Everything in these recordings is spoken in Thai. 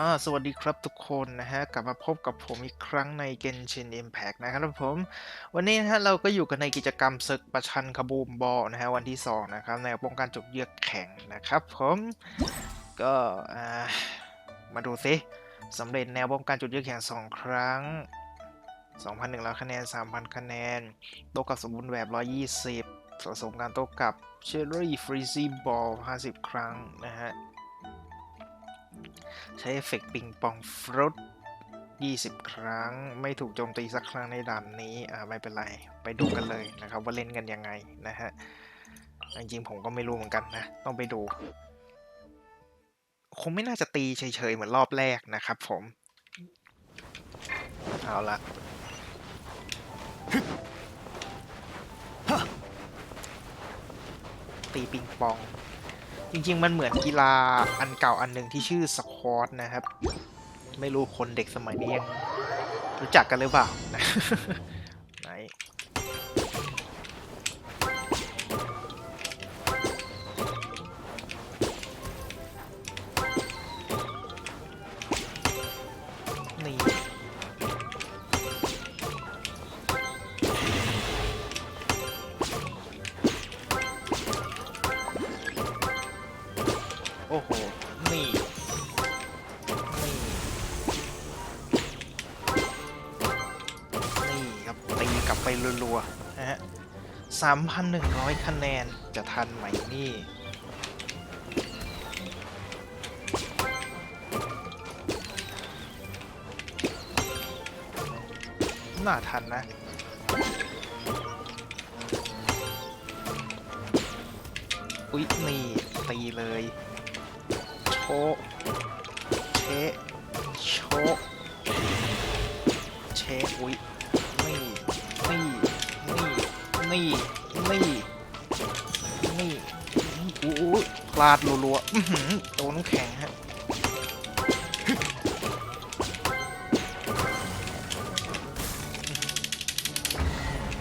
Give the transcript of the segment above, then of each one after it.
อ่าสวัสดีครับทุกคนนะฮะ กลับมาพบกับผมอีกครั้งใน Genshin Impact นะครับผม วันนี้นะฮะเราก็อยู่กันในกิจกรรมศึกประชันคบูมบอลนะฮะ วันที่ 2 นะครับ ในป้องกันจุดเยือกแข็งนะครับผม ก็มาดูซิสำเร็จแนวป้องกันจุดเยือกแข็ง 2 ครั้ง 2,100 คะแนน 3,000 คะแนน โตกับสมบูรณ์แบบ 120 สะสมการโตกับเชอรี่ฟรีซี่บอล50 ครั้งนะฮะ ใช้เอฟเฟกต์ปิงปองฟรุต20 ครั้ง ไม่ถูกโจมตีสักครั้งในด่านนี้ อ่า ไม่เป็นไร ไปดูกันเลยนะครับ ว่าเล่นกันยังไงนะฮะ จริงๆผมก็ไม่รู้เหมือนกันนะ ต้องไปดู คงไม่น่าจะตีเฉยๆ เหมือนรอบแรกนะครับผม เอาละตีปิงปอง จริง ๆ มันเหมือนกีฬาอันเก่าอันหนึ่งที่ชื่อสควอตนะครับ ไม่รู้คนเด็กสมัยนี้ยังรู้จักกันหรือเปล่า ไหน นี่นี่นี่ครับตีกลับไปรัวๆนะฮะ3,100คะแนนจะทันไหมนี่น่าทันนะอุ๊ยนี่ตีเลย โชะเชะโชะเชะอุ๊ยนี่นี่นี่นี่นี่นี่อู้พลาดรัวๆอื้อหือโดนแข็งฮะ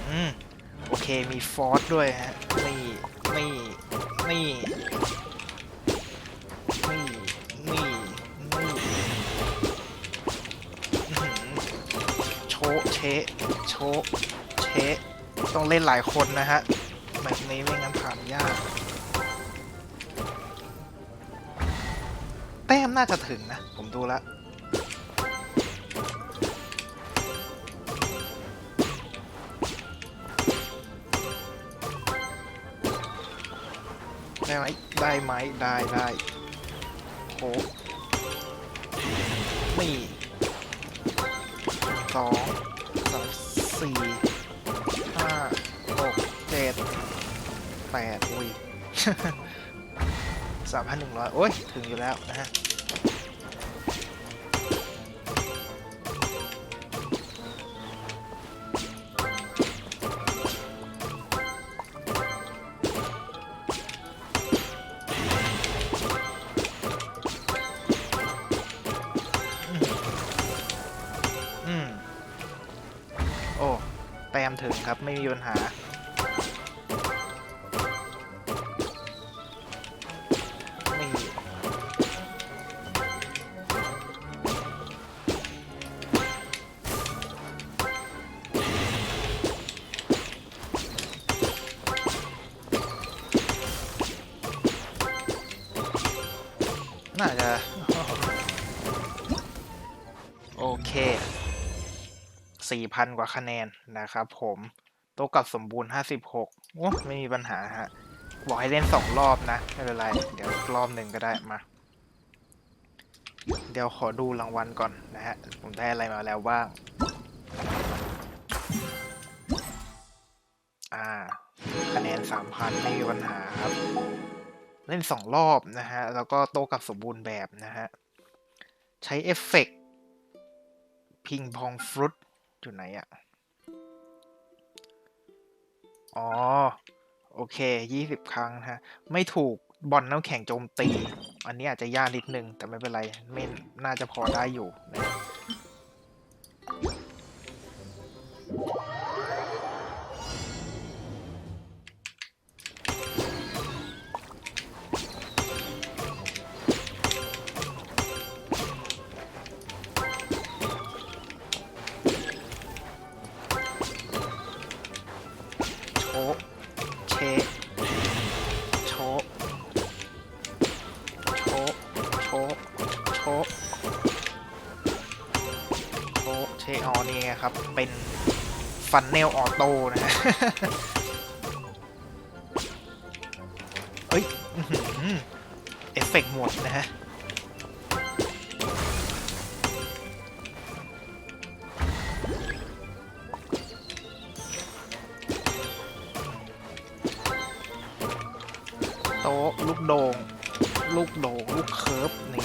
อืมโอเคมีฟอสด้วยฮะนี่นี่นี่นี่ะเชะโชะเชะต้องเล่นหลายคนนะฮะแบบนี้ไม่งั้นผ่านยาก แต้มน่าจะถึงนะ ผมดูแล้วได้ไหมได้ไหมได้ได้โหนี่สอง สี่ห้าหกเจ็ดแปดอุ้ยสามพันหนึ่งร้อยโอ้ย ถึงอยู่แล้วนะฮะ งครับ ไม่มีปัญหา 4,000 กว่าคะแนนนะครับผมโต๊ะกับสมบูรณ์ 56โอ้ไม่มีปัญหาฮะบอกให้เล่น 2 รอบนะ ไม่เป็นไร เดี๋ยวรอบหนึ่งก็ได้มา เดี๋ยวขอดูรางวัลก่อนนะฮะ ผมได้อะไรมาแล้วบ้าง อ่า คะแนน 3,000 ไม่มีปัญหาครับ เล่น 2 รอบนะฮะ แล้วก็โต๊ะกับสมบูรณ์แบบนะฮะ ใช้เอฟเฟกต์พิงพองฟรุต อยู่ไหนอะอ๋อ โอเคยี่สิบครั้งฮะ ไม่ถูกบอลน้ำแข็งโจมตี อันนี้อาจจะยากนิดนึง แต่ไม่เป็นไร ไม่น่าจะพอได้อยู่นะ ครับ เป็นฟันเนลออโต้นะฮะเฮ้ยเอฟเฟกต์หมดนะฮะโต๊ะลูกโดง่งลูกโด่งลูกเคิร์ฟนี่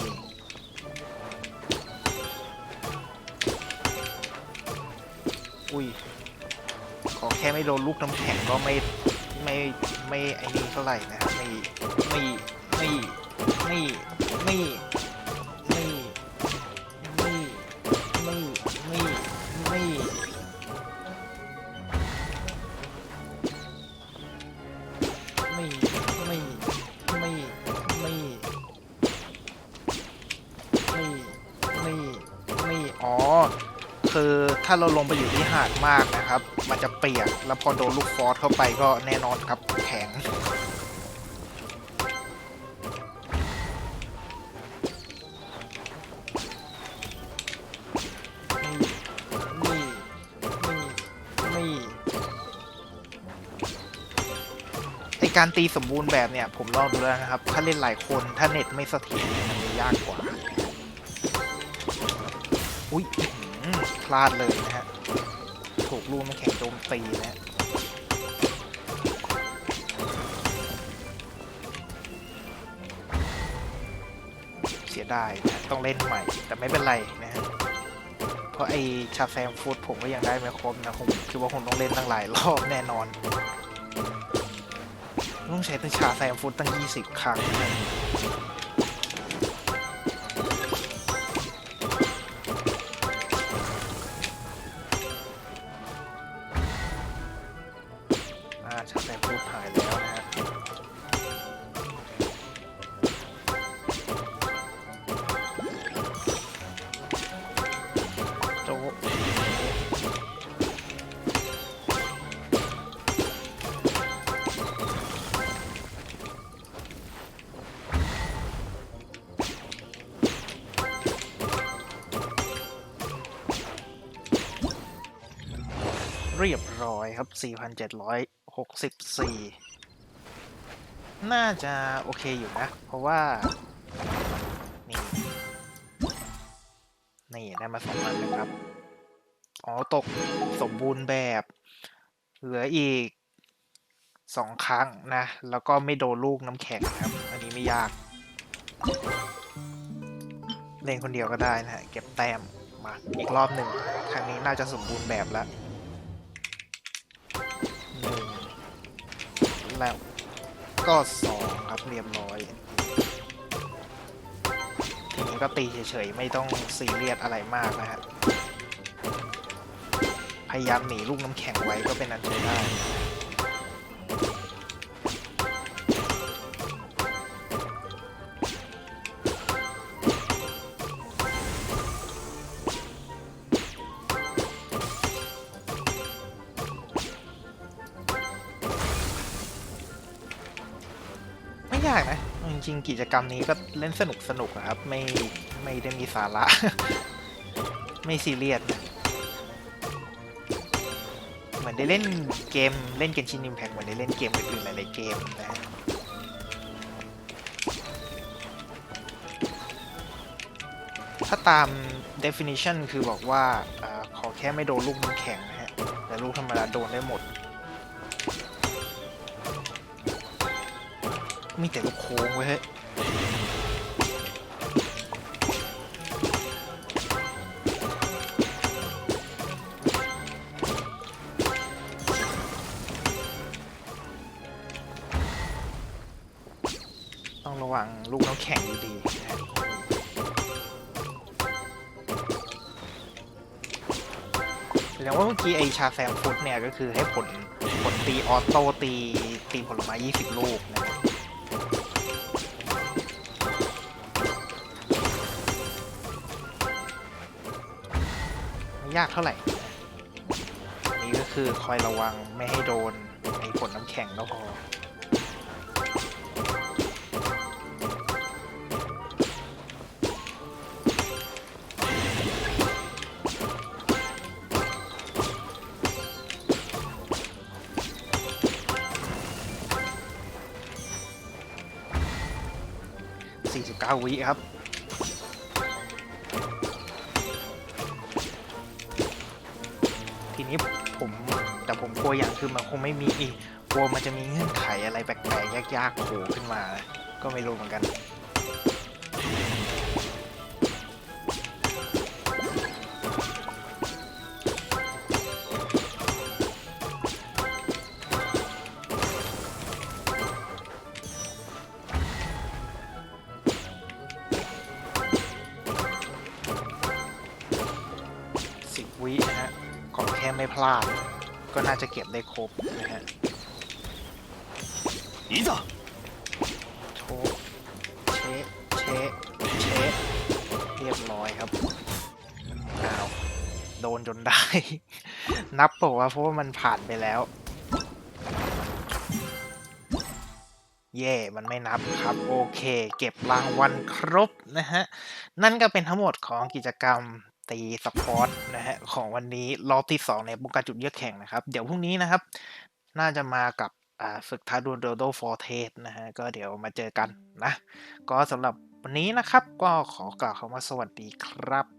ไม่โดนลูกน้ำแข็งก็ไม่ไม่ไม่ไอ้นี่เท่าไหร่นะครับไม่ไม่ไม่ไม่ไม่ไม่ไม่ไม่ไม่ไม่ไม่ไม่ไม่ไม่ไม่ไม่ไม่ไม่อ๋อ คือถ้าเราลงไปอยู่ที่หาดมากนะครับ มันจะเปียก แล้วพอโดนลูกฟอสเข้าไปก็แน่นอนครับแข็งนี่นี่นี่ไอการตีสมบูรณ์แบบเนี่ย ผมลองดูแล้วนะครับ ถ้าเล่นหลายคนถ้าเน็ตไม่เสถียรมันจะยากกว่า อุ้ย พลาดเลยนะฮะ ถูกลูกมันแข่งโจมตีนะฮะเสียดายนะต้องเล่นใหม่ แต่ไม่เป็นไรนะฮะ เพราะไอชาแซมฟูดผมก็ยังได้ไม่ครบนะผมคิดว่าผมต้องเล่นตั้งหลายรอบแน่นอน ต้องใช้ตั้งชาแซมฟูดตั้ง 20 ครั้งนะ ชาแซมฟูดหายแล้วนะฮะโจ๊กเรียบร้อยครับ 4,700 64น่าจะโอเคอยู่นะ เพราะว่า นี่ นี่ ได้มาสองอันนะครับ อ๋อ ตกสมบูรณ์แบบ เหลืออีกสองครั้งนะ แล้วก็ไม่โดนลูกน้ำแข็งนะครับ อันนี้ไม่ยาก เล่นคนเดียวก็ได้นะฮะ เก็บแต้มมา อีกรอบหนึ่ง ครั้งนี้น่าจะสมบูรณ์แบบแล้ว แล้ว ก็สองครับเรียบร้อยทีนี้ก็ตีเฉยๆ ไม่ต้องซีเรียสอะไรมากนะฮะพยายามหนีลูกน้ำแข็งไว้ก็เป็นอันใช้ได้ ยากนะ จริงๆกิจกรรมนี้ก็เล่นสนุกสนุกๆอะครับ ไม่ไม่ได้มีสาระ ไม่ซีเรียสนะเหมือนได้เล่นเกมเล่นเกมชินอิมแพกเหมือนได้เล่นเกมอื่นๆหลายๆเกมนะถ้าตาม definition คือบอกว่าอขอแค่ไม่โดนลูกน้ำแข็งนะฮะแต่ลูกธรรมดาโดนได้หมด มีแต่ลูกโค้งไว้ยฮ้ยต้องระวังลูกน้ำแข็งดีๆแสดงว่าเมื่อกี้ไอชาแซมฟุตเนี่ยก็คือให้ผลผลตีออโต้ตีตีผลไม้ 20 ลูกนะ ยากเท่าไหร่อันนี้ก็คือคอยระวังไม่ให้โดนไอ้ผลน้ำแข็งแล้วพอ49วิครับ กลัวอย่างคือมันคงไม่มีอีกกลัวมันจะมีเงื่อนไขอะไรแปลกๆยากๆโผล่ขึ้นมา ก็ไม่รู้เหมือนกันสิบวินะฮะขอแค่ไม่พลาด ก็น่าจะเก็บได้ครบนะฮะ一子，โชะเชะเชะเชะเรียบร้อยครับอ้าวโดนจนได้ นับบอกว่าเพราะว่ามันผ่านไปแล้ว เย่ มันไม่นับครับ โอเค เก็บรางวัลครบนะฮะ นั่นก็เป็นทั้งหมดของกิจกรรม ตีสปอร์ตนะฮะของวันนี้รอบที่สองในวงการจุดเยือกแข่งนะครับ เดี๋ยวพรุ่งนี้นะครับ น่าจะมากับฝึกท้าดวลโดโดฟอร์เทสนะฮะก็เดี๋ยวมาเจอกันนะ ก็สำหรับวันนี้นะครับก็ขอกล่าวคำว่าสวัสดีครับ